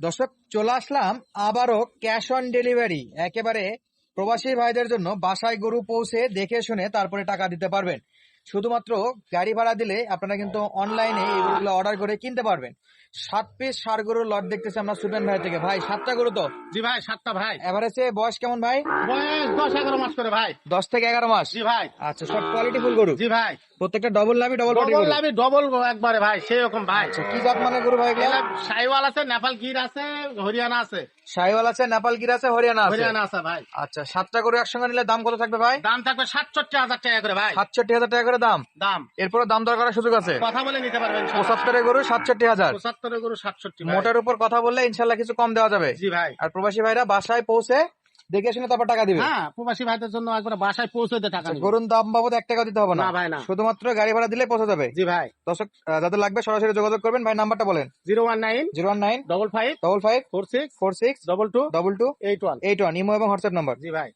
দর্শক, চলে আসলাম আবারও ক্যাশ অন ডেলিভারি একেবারে প্রবাসী ভাইদের জন্য বাসায় গরু পৌঁছে দেখে শুনে তারপরে টাকা দিতে পারবেন। শুধুমাত্র গাড়ি ভাড়া দিলে আপনারা কিন্তু অনলাইনে এই গরুগুলো অর্ডার করে কিনতে পারবেন। সাত পিস সার গরুর লট দেখতেছি আমরা সুপেন ভাই থেকে। ভাই সাতটা গরু তো? জি ভাই সাতটা ভাই। এভারেজে বয়স কেমন ভাই? বয়স দশ এগারো মাস করে ভাই। দশ থেকে এগারো মাস? জি ভাই। আচ্ছা সব কোয়ালিটি ফুল গরু? জি ভাই। প্রত্যেকটা ডবল লাভি ডবল ডবল লাভি ডবল একবারে ভাই সেই রকম ভাই। আচ্ছা কি জাত মানে গরু ভাই এগুলা সাইওয়াল আছে নেপাল গির আছে হরিয়ানা আছে। সাইওয়াল আছে নেপাল গির আছে হরিয়ানা আছে? হরিয়ানা আছে ভাই। আচ্ছা সাতটা গরু একসঙ্গে নিলে দাম কত থাকবে ভাই? দাম থাকবে সাতষট্টি হাজার টাকা করে ভাই। সাতষট্টি হাজার টাকা করে দাম? দাম। এরপরে দাম দর করার সুযোগ আছে? কথা বলে নিতে পারবেন গরু সাতষট্টি হাজার। গরু সাতষট্টি মোটার উপর কথা বললে ইনশাল্লাহ কিছু কম দেওয়া যাবে। জি ভাই। আর প্রবাসী ভাইরা বাসায় পৌঁছে দেখে শুনে তারপর টাকা দিবে। হ্যাঁ প্রবাসী ভাইদের জন্য একবার বাসায় পৌঁছে দিয়ে টাকা গরুর দাম বাবদ এক টাকা দিতে হবে না। না ভাই না। শুধুমাত্র গাড়ি ভাড়া দিলে পৌঁছে যাবে। জি ভাই। দর্শক যাদের লাগবে সরাসরি যোগাযোগ করবেন ভাই নাম্বারটা বলেন। Zero one nine zero one nine double five double five four six four six double two double two eight one. Eight one. Imo এবং হোয়াটসঅ্যাপ নাম্বার। জি ভাই।